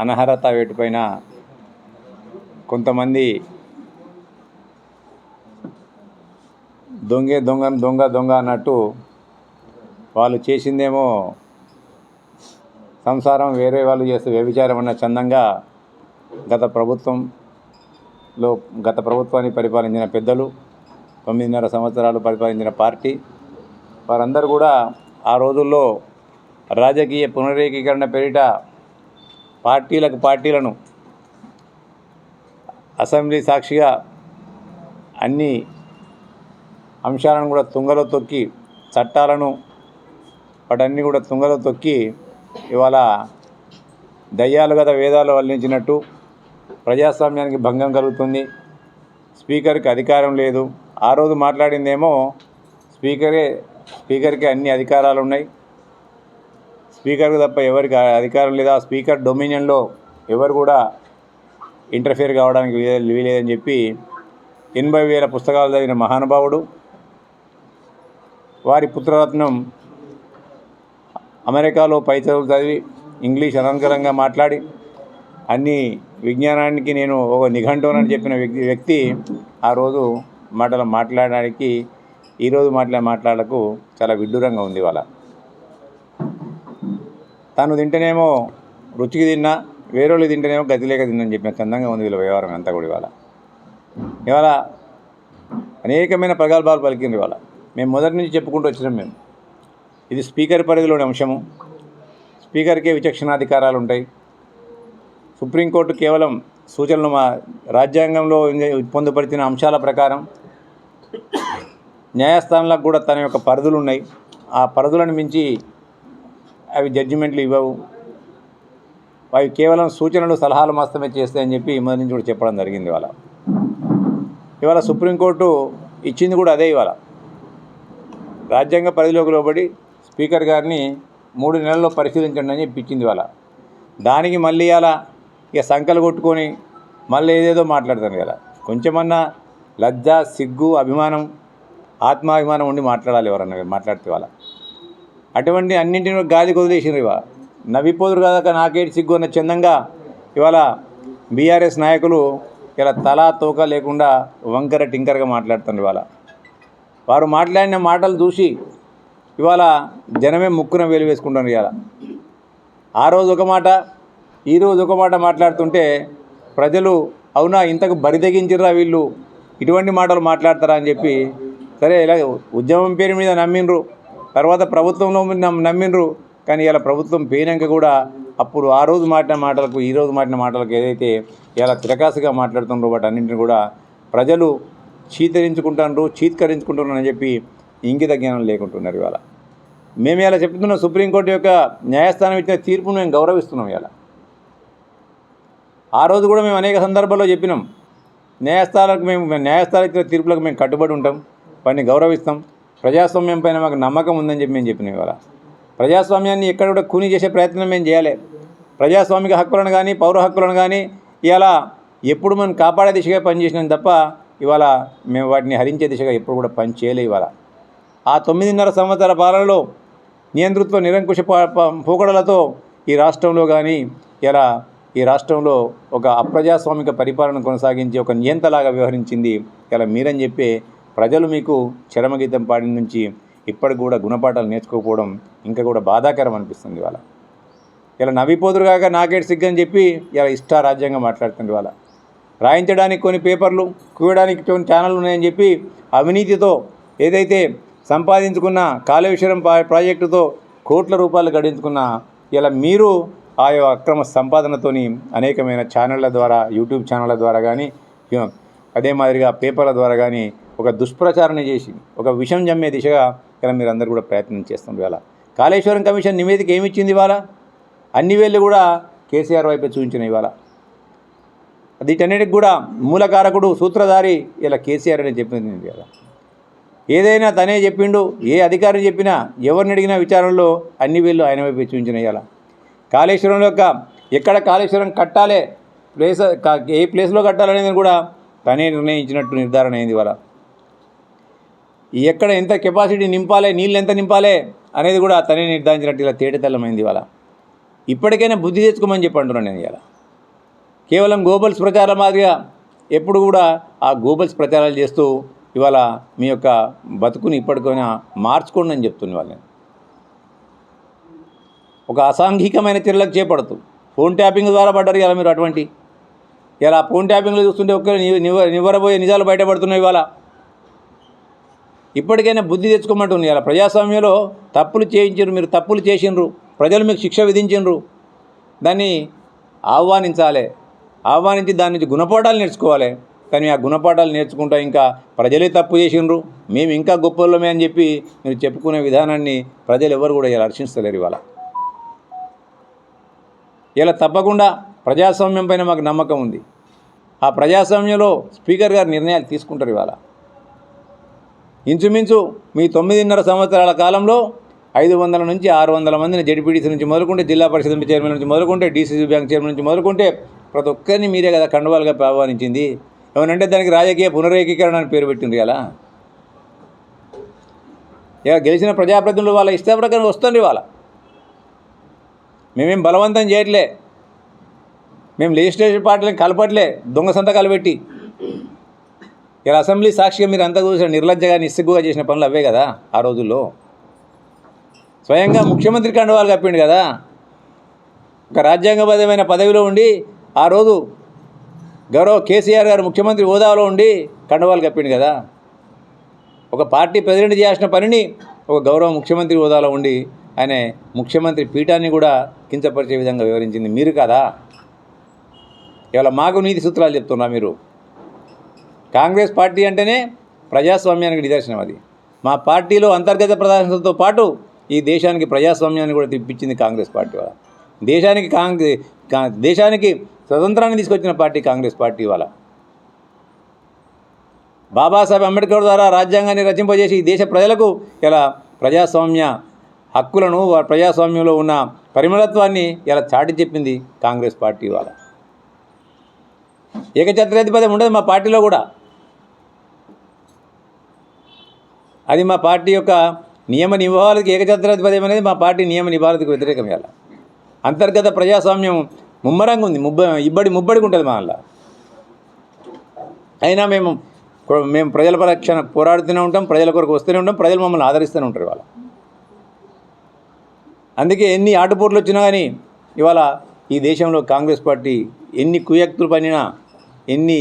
అనర్హత వేటుపైన కొంతమంది దొంగే దొంగ దొంగ దొంగ అన్నట్టు వాళ్ళు చేసిందేమో సంసారం వేరే వాళ్ళు చేస్తే వ్యభిచారం అన్న చందంగా గత ప్రభుత్వంలో గత ప్రభుత్వాన్ని పరిపాలించిన పెద్దలు తొమ్మిదిన్నర సంవత్సరాలు పరిపాలించిన పార్టీ. వారందరూ కూడా ఆ రోజుల్లో రాజకీయ పునరేకీకరణ పేరిట పార్టీలకు పార్టీలను అసెంబ్లీ సాక్షిగా అన్ని అంశాలను కూడా తుంగలో తొక్కి చట్టాలను వాటన్ని కూడా తుంగలో తొక్కి ఇవాళ దయ్యాలు గత వేదాలు వల్లించినట్టు ప్రజాస్వామ్యానికి భంగం కలుగుతుంది. స్పీకర్కి అధికారం లేదు. ఆ రోజు మాట్లాడిందేమో స్పీకరే స్పీకర్కి అన్ని అధికారాలు ఉన్నాయి స్పీకర్కి తప్ప ఎవరికి అధికారం లేదా స్పీకర్ డొమినియన్లో ఎవరు కూడా ఇంటర్ఫియర్ కావడానికి వీలేదని చెప్పి ఎనభై వేల పుస్తకాలు చదివిన మహానుభావుడు వారి పుత్రరత్నం అమెరికాలో పై చదువులు చదివి ఇంగ్లీష్ అనంతరంగా మాట్లాడి అన్ని విజ్ఞానానికి నేను ఒక నిఘంటునని చెప్పిన వ్యక్తి వ్యక్తి ఆ రోజు మాటలు మాట్లాడడానికి ఈరోజు మాట్లాడే మాట్లాడకు చాలా విడ్డూరంగా ఉంది వాళ్ళ తను తింటేనేమో రుచికి తిన్నా వేరేళ్ళు తింటేనేమో గతి లేక తిన్నని చెప్పిన చందంగా ఉంది వీళ్ళ వ్యవహారం అంతా కూడా ఇవాళ. ఇవాళ అనేకమైన ప్రగల్భాలు పలికింది ఇవాళ. మేము మొదటి నుంచి చెప్పుకుంటూ వచ్చినాం మేము. ఇది స్పీకర్ పరిధిలోని అంశము. స్పీకర్కే విచక్షణాధికారాలు ఉంటాయి. సుప్రీంకోర్టు కేవలం సూచనలు మా రాజ్యాంగంలో పొందుపరిచిన అంశాల ప్రకారం న్యాయస్థానాలకు కూడా తన యొక్క పరిధులు ఉన్నాయి. ఆ పరిధులను మించి అవి జడ్జిమెంట్లు ఇవ్వవు. అవి కేవలం సూచనలు సలహాలు మాత్రమే చేస్తాయని చెప్పి మొదటి నుంచి కూడా చెప్పడం జరిగింది ఇవాళ. ఇవాళ సుప్రీంకోర్టు ఇచ్చింది కూడా అదే ఇవాళ. రాజ్యాంగ పరిధిలోకి లోబడి స్పీకర్ గారిని మూడు నెలల్లో పరిశీలించండి అని చెప్పి ఇచ్చింది ఇవాళ. దానికి మళ్ళీ అలా ఇక సంకలు కొట్టుకొని మళ్ళీ ఏదేదో మాట్లాడతాను కదా కొంచెమన్నా లజ్జ సిగ్గు అభిమానం ఆత్మాభిమానం ఉండి మాట్లాడాలి ఎవరన్నా మాట్లాడితే వాళ్ళ అటువంటి అన్నింటిని గాలి వదిలేసినారు ఇవాళ. నవ్విపోదురు కదా నాకేటి సిగ్గు అన్న చందంగా. ఇవాళ బీఆర్ఎస్ నాయకులు ఇలా తలా తోక లేకుండా వంకర టింకరగా మాట్లాడుతున్నారు ఇవాళ. వారు మాట్లాడిన మాటలు చూసి ఇవాళ జనమే ముక్కున వేలు వేసుకుంటున్నారు ఇవాళ. ఆ రోజు ఒక మాట ఈ రోజు ఒక మాట మాట్లాడుతుంటే ప్రజలు అవునా ఇంతకు బరి తెగించిర్రా వీళ్ళు? ఇటువంటి మాటలు మాట్లాడతారా అని చెప్పి సరే ఇలా ఉద్యమం పేరు మీద నమ్మిండ్రు. తర్వాత ప్రభుత్వంలో నమ్- నమ్మిండ్రు. కానీ ఇలా ప్రభుత్వం పోయినాక కూడా అప్పుడు ఆ రోజు మాటిన మాటలకు ఈ రోజు మాటిన మాటలకు ఏదైతే ఇలా తిరకాసుగా మాట్లాడుతుండ్రు వాటి అన్నింటిని కూడా ప్రజలు చీతరించుకుంటున్నారు చీత్కరించుకుంటున్నారు అని చెప్పి ఇంగిత జ్ఞానం లేకుంటున్నారు ఇవాళ. మేము ఇలా చెప్తున్న సుప్రీంకోర్టు యొక్క న్యాయస్థానం ఇచ్చిన తీర్పును మేము గౌరవిస్తున్నాం ఇలా ఆ రోజు కూడా మేము అనేక సందర్భాల్లో చెప్పినాం. న్యాయస్థానాలకు మేము మేము న్యాయస్థానం ఇచ్చిన తీర్పులకు మేము కట్టుబడి ఉంటాం. వాటిని గౌరవిస్తాం. ప్రజాస్వామ్యం పైన మాకు నమ్మకం ఉందని చెప్పి మేము చెప్పినాం ఇవాళ ప్రజాస్వామ్యాన్ని ఎక్కడ కూడా కూని చేసే ప్రయత్నం మేము చేయాలి. ప్రజాస్వామిక హక్కులను కానీ పౌర హక్కులను కానీ ఇలా ఎప్పుడు మనం కాపాడే దిశగా పనిచేసినాం తప్ప ఇవాళ మేము వాటిని హరించే దిశగా ఎప్పుడు కూడా పని చేయలే ఇవాళ. ఆ తొమ్మిదిన్నర సంవత్సర పాలనలో నియంతృత్వ నిరంకుశ పోకడలతో ఈ రాష్ట్రంలో కానీ ఇలా ఈ రాష్ట్రంలో ఒక అప్రజాస్వామిక పరిపాలన కొనసాగించి ఒక నియంతలాగా వ్యవహరించింది ఇలా మీరని చెప్పే ప్రజలు మీకు చరమగీతం పాడిన నుంచి ఇప్పటికి కూడా గుణపాఠాలు నేర్చుకోకపోవడం ఇంకా కూడా బాధాకరం అనిపిస్తుంది ఇవాళ. ఇలా నవ్విపోదురు కాక నాకేటి సిగ్గని అని చెప్పి ఇలా ఇష్టారాజ్యంగా మాట్లాడుతుంది ఇవాళ. రాయించడానికి కొన్ని పేపర్లు కూయడానికి కొన్ని ఛానళ్ళు ఉన్నాయని చెప్పి అవినీతితో ఏదైతే సంపాదించుకున్న కాళేశ్వరం ప్రాజెక్టుతో కోట్ల రూపాయలు గడించుకున్న ఇలా మీరు ఆ అక్రమ సంపాదనతోని అనేకమైన ఛానళ్ళ ద్వారా యూట్యూబ్ ఛానళ్ళ ద్వారా కానీ అదే మాదిరిగా పేపర్ల ద్వారా కానీ ఒక దుష్ప్రచారణ చేసి ఒక విషం జమ్మే దిశగా ఇక్కడ మీరందరూ కూడా ప్రయత్నం చేస్తాం ఇవాళ. కాళేశ్వరం కమిషన్ నివేదిక ఏమి ఇచ్చింది ఇవాళ? అన్ని వేళ్ళు కూడా కేసీఆర్ వైపే చూపించిన ఇవాళ. వీటన్నిటికి కూడా మూలకారకుడు సూత్రధారి ఇలా కేసీఆర్ అని చెప్పింది కదా ఏదైనా తనే చెప్పిండు ఏ అధికారి చెప్పినా ఎవరిని అడిగినా విచారణలో అన్ని వీళ్ళు ఆయన వైపు చూపించిన ఇవాళ. కాళేశ్వరం యొక్క ఎక్కడ కాళేశ్వరం కట్టాలే ప్లేస్ ఏ ప్లేస్లో కట్టాలనేది కూడా తనే నిర్ణయించినట్టు నిర్ధారణ అయింది ఇవాళ. ఎక్కడ ఎంత కెపాసిటీ నింపాలి నీళ్ళు ఎంత నింపాలి అనేది కూడా తనే నిర్ధారించినట్టు ఇలా తేటతెల్లమైంది ఇవాళ. ఇప్పటికైనా బుద్ధి తెచ్చుకోమని చెప్పి అంటున్నాను నేను ఇలా కేవలం గోబల్స్ ప్రచారం మాదిరిగా ఎప్పుడు కూడా ఆ గోబల్స్ ప్రచారాలు చేస్తూ ఇవాళ మీ యొక్క బతుకుని ఇప్పటికైనా మార్చుకోండి అని చెప్తుంది వాళ్ళని ఒక అసాంఘికమైన చర్యలకు చేపడుతూ ఫోన్ ట్యాపింగ్ ద్వారా పడ్డారు ఇలా మీరు అటువంటి. ఇలా ఫోన్ ట్యాపింగ్లో చూస్తుంటే ఒక్క నివ్వరబోయే నిజాలు బయటపడుతున్నాయి ఇవాళ. ఇప్పటికైనా బుద్ధి తెచ్చుకోమంటుంది ఇలా ప్రజాస్వామ్యంలో తప్పులు చేయించరు మీరు తప్పులు చేసిండ్రు. ప్రజలు మీకు శిక్ష విధించిండ్రు. దాన్ని ఆహ్వానించాలి. ఆహ్వానించి దాని నుంచి గుణపాఠాలు నేర్చుకోవాలి. కానీ ఆ గుణపాఠాలు నేర్చుకుంటా ఇంకా ప్రజలే తప్పు చేసిండ్రు. మేము ఇంకా గొప్పలమే అని చెప్పి మీరు చెప్పుకునే విధానాన్ని ప్రజలు ఎవరు కూడా ఇలా హర్షిస్తలేరు ఇవాళ. ఇలా తప్పకుండా ప్రజాస్వామ్యం పైన మాకు నమ్మకం ఉంది. ఆ ప్రజాస్వామ్యంలో స్పీకర్ గారు నిర్ణయాలు తీసుకుంటారు ఇవాళ. ఇంచుమించు మీ తొమ్మిదిన్నర సంవత్సరాల కాలంలో ఐదు వందల నుంచి ఆరు వందల మందిని జడ్పీటీసీ నుంచి మొదలుకుంటే జిల్లా పరిషత్ చైర్మన్ నుంచి మొదలుకుంటే డీసీసీ బ్యాంక్ చైర్మన్ నుంచి మొదలుకుంటే ప్రతి ఒక్కరిని మీరే కదా కండువాలుగా ఆహ్వానించింది. ఏమనంటే దానికి రాజకీయ పునరేకీకరణ అని పేరు పెట్టింది అలా ఇక గెలిచిన ప్రజాప్రతినిధులు వాళ్ళ ఇష్ట ప్రకారం వస్తుంది వాళ్ళ మేమేం బలవంతం చేయట్లే. మేము లెజిస్లేషన్ పార్టీలను కలపట్లే దొంగ సంతకాలు పెట్టి. ఇలా అసెంబ్లీ సాక్షిగా మీరు అంతా చూసిన నిర్లజ్జగా నిస్సిగ్గుగా చేసిన పనులు అవే కదా ఆ రోజుల్లో? స్వయంగా ముఖ్యమంత్రి కండవాలు కప్పిండు కదా? ఒక రాజ్యాంగబద్ధమైన పదవిలో ఉండి ఆ రోజు గౌరవ కేసీఆర్ గారు ముఖ్యమంత్రి హోదాలో ఉండి కండవాలు కప్పిండు కదా? ఒక పార్టీ ప్రెసిడెంట్ చేయాల్సిన పనిని ఒక గౌరవ ముఖ్యమంత్రి హోదాలో ఉండి ఆయన ముఖ్యమంత్రి పీఠాన్ని కూడా కించపరిచే విధంగా వివరించింది మీరు కదా? ఇవాళ మాకు నీతి సూత్రాలు చెప్తున్నా మీరు. కాంగ్రెస్ పార్టీ అంటేనే ప్రజాస్వామ్యానికి నిదర్శనం అది. మా పార్టీలో అంతర్గత ప్రదర్శనతో పాటు ఈ దేశానికి ప్రజాస్వామ్యాన్ని కూడా తెప్పించింది కాంగ్రెస్ పార్టీ వాళ్ళ. దేశానికి కాంగ్రెస్ కా- దేశానికి స్వతంత్రాన్ని తీసుకొచ్చిన పార్టీ కాంగ్రెస్ పార్టీ వాళ్ళ. బాబాసాహెబ్ అంబేద్కర్ ద్వారా రాజ్యాంగాన్ని రచింపజేసి ఈ దేశ ప్రజలకు ఇలా ప్రజాస్వామ్య హక్కులను ప్రజాస్వామ్యంలో ఉన్న పరిమళత్వాన్ని ఇలా చాటి చెప్పింది కాంగ్రెస్ పార్టీ వాళ్ళ. ఏకఛత్రాధిపత్యం ఉండదు మా పార్టీలో కూడా. అది మా పార్టీ యొక్క నియమ నిబంధనలకు ఏకఛత్రాధిపత్యం అనేది మా పార్టీ నియమ నిబంధనలకు వ్యతిరేకం ఇలా అంతర్గత ప్రజాస్వామ్యం ముమ్మరంగా ఉంది ముబ్బ ఇబ్బడి ముబ్బడిగా ఉంటుంది మా అయినా మేము మేము ప్రజల పరక్షణ పోరాడుతూనే ఉంటాం ప్రజల కొరకు వస్తూనే ఉంటాం ప్రజలు మమ్మల్ని ఆదరిస్తూనే ఉంటారు ఇవాళ. అందుకే ఎన్ని ఆటుపోట్లు వచ్చినా కానీ ఇవాళ ఈ దేశంలో కాంగ్రెస్ పార్టీ ఎన్ని కుయక్తులు పనినా ఎన్ని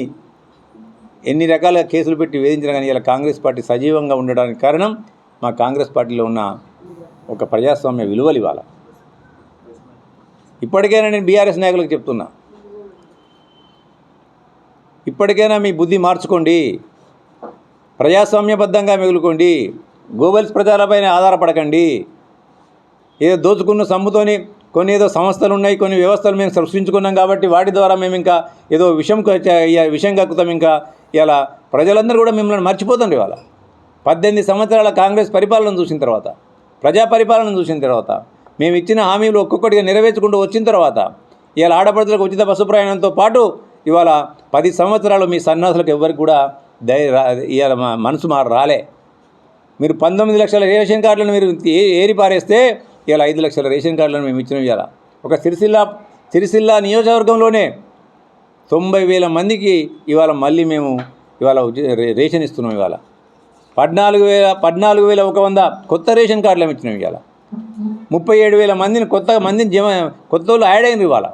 ఎన్ని రకాల కేసులు పెట్టి వేధించినా కానీ ఇలా కాంగ్రెస్ పార్టీ సజీవంగా ఉండడానికి కారణం మా కాంగ్రెస్ పార్టీలో ఉన్న ఒక ప్రజాస్వామ్య విలువలు ఇవాళ. ఇప్పటికైనా నేను బీఆర్ఎస్ నాయకులకు చెప్తున్నా. ఇప్పటికైనా మీ బుద్ధి మార్చుకోండి. ప్రజాస్వామ్యబద్ధంగా మిగులుకోండి. గోబల్స్ ప్రజలపైన ఆధారపడకండి. ఏదో దోచుకున్న సమ్ముతోనే కొన్ని ఏదో సంస్థలు ఉన్నాయి కొన్ని వ్యవస్థలు మేము సృష్టించుకున్నాం కాబట్టి వాటి ద్వారా మేము ఇంకా ఏదో విషం విషయం కక్కుతాం ఇంకా. ఇలా ప్రజలందరూ కూడా మిమ్మల్ని మర్చిపోతుండ్రు ఇవాళ. పద్దెనిమిది సంవత్సరాల కాంగ్రెస్ పరిపాలన చూసిన తర్వాత ప్రజా పరిపాలన చూసిన తర్వాత మేము ఇచ్చిన హామీలు ఒక్కొక్కటిగా నెరవేర్చుకుంటూ వచ్చిన తర్వాత ఇవాళ ఆడపడుతులకు ఉచిత బస్సు ప్రయాణంతో పాటు ఇవాళ పది సంవత్సరాలు మీ సన్నాసులకు ఎవరికి కూడా దయ ఇవాళ మా- మనసు మారు రాలే. మీరు పంతొమ్మిది లక్షల రేషన్ కార్డులను మీరు ఏ- ఏరి పారేస్తే ఇవాళ ఐదు లక్షల రేషన్ కార్డులను మేము ఇచ్చినాం ఇవాళ. ఒక సిరిసిల్ల సిరిసిల్ల నియోజకవర్గంలోనే తొంభై వేల మందికి ఇవాళ మళ్ళీ మేము ఇవాళ రేషన్ ఇస్తున్నాం ఇవాళ. పద్నాలుగు వేల పద్నాలుగు వేల ఒక వంద కొత్త రేషన్ కార్డులు ఇచ్చినాం ఇవాళ. ముప్పై ఏడు వేల మందిని కొత్త మందిని జమ కొత్త వాళ్ళు యాడ్ అయింది ఇవాళ.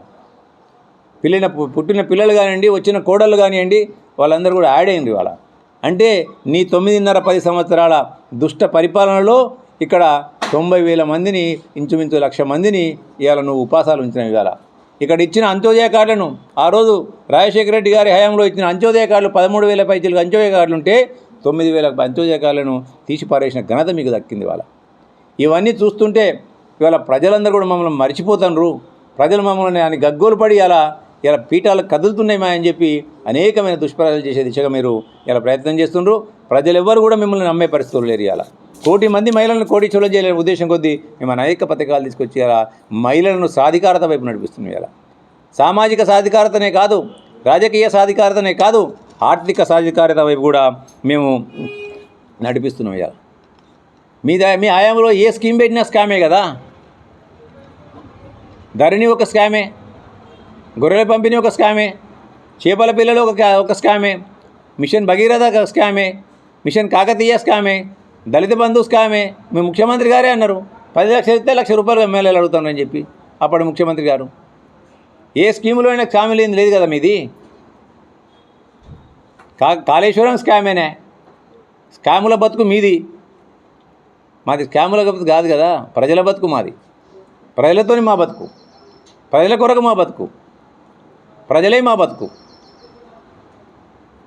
పిల్లిన పు- పుట్టిన పిల్లలు కానివ్వండి వచ్చిన కోడళ్ళు కానివ్వండి వాళ్ళందరూ కూడా యాడ్ అయింది ఇవాళ. అంటే నీ తొమ్మిదిన్నర పది సంవత్సరాల దుష్ట పరిపాలనలో ఇక్కడ తొంభై వేల మందిని ఇంచుమించు లక్ష మందిని ఇవాళ నువ్వు ఉపాసాలు ఉంచిన ఇవాళ. ఇక్కడ ఇచ్చిన అంత్యోదయ కార్డులను ఆ రోజు రాజశేఖర రెడ్డి గారి హయాంలో ఇచ్చిన అంత్యోదయ కార్డులు పదమూడు వేల పైచీలకు అంత్యోదయ కార్డులు ఉంటే తొమ్మిది వేల అంత్యోదయ కార్డులను తీసి పారేసిన ఘనత మీకు దక్కింది ఇవాళ. ఇవన్నీ చూస్తుంటే ఇవాళ ప్రజలందరూ కూడా మమ్మల్ని మర్చిపోతున్నారు ప్రజలు మమ్మల్ని అని గగ్గోలు పడి ఇలా ఇలా పీఠాలు కదులుతున్నాయి మా అని చెప్పి అనేకమైన దుష్ప్రచారాలు చేసే దిశగా మీరు ఇలా ప్రయత్నం చేస్తుండ్రు. ప్రజలు ఎవ్వరు కూడా మిమ్మల్ని నమ్మే పరిస్థితులు లేరు ఇలా కోటి మంది మహిళలను కోటీశ్వరులు చేయలేని ఉద్దేశం కొద్దీ మేము అనేక పథకాలు తీసుకొచ్చి మహిళలను సాధికారత వైపు నడిపిస్తున్నాం ఇలా సామాజిక సాధికారతనే కాదు రాజకీయ సాధికారతనే కాదు ఆర్థిక సాధికారత వైపు కూడా మేము నడిపిస్తున్నాం ఇలా మీ మీ హయాంలో ఏ స్కీమ్ పెట్టినా స్కామే కదా. ధరణి ఒక స్కామే గొర్రెల పంపిణీ ఒక స్కామే చేపల పిల్లలు ఒక ఒక స్కామే మిషన్ భగీరథ స్కామే మిషన్ కాకతీయ స్కామే దళిత బంధు స్కామే. మీ ముఖ్యమంత్రి గారే అన్నారు. పది లక్షలు ఇస్తే లక్ష రూపాయలు ఎమ్మెల్యేలు అడుగుతానని చెప్పి. అప్పటి ముఖ్యమంత్రి గారు. ఏ స్కీములో అయినా స్కామ్ లేని లేదు కదా మీది? కా కాళేశ్వరం స్కామేనే. స్కాముల బతుకు మీది. మాది స్కాముల బతుకు కాదు కదా. ప్రజల బతుకు మాది. ప్రజలతోని మా బతుకు. ప్రజల కొరకు మా బతుకు. ప్రజలే మా బతుకు.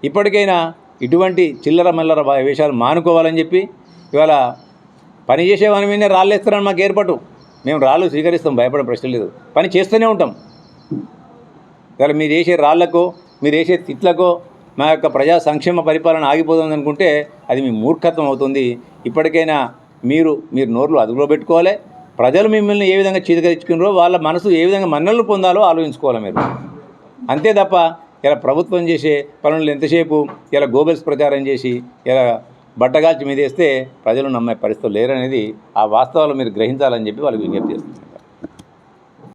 ఇప్పటికైనా ఇటువంటి చిల్లర మల్లర వేషాలు మానుకోవాలని చెప్పి ఇవాళ పని చేసే వాని మీద రాళ్ళేస్తున్నాను మాకు ఏర్పాటు. మేము రాళ్ళు స్వీకరిస్తాం భయపడే ప్రశ్న లేదు. పని చేస్తూనే ఉంటాం. ఇవాళ మీరు వేసే రాళ్ళకో మీరు వేసే తిట్లకో మా యొక్క ప్రజా సంక్షేమ పరిపాలన ఆగిపోతుంది అనుకుంటే అది మీ మూర్ఖత్వం అవుతుంది. ఇప్పటికైనా మీరు మీరు నోర్లు అదుపులో పెట్టుకోవాలి. ప్రజలు మిమ్మల్ని ఏ విధంగా చీదకరించుకున్నారో వాళ్ళ మనసు ఏ విధంగా మన్నలు పొందాలో ఆలోచించుకోవాలి మీరు. అంతే తప్ప ఇలా ప్రభుత్వం చేసే పనులు ఎంతసేపు ఇలా గోబెల్స్ ప్రచారం చేసి ఇలా బట్టగాల్చి మీదేస్తే ప్రజలు నమ్మే పరిస్థితులు లేరనేది ఆ వాస్తవాలు మీరు గ్రహించాలని చెప్పి వాళ్ళకి విజ్ఞప్తి చేస్తున్నారు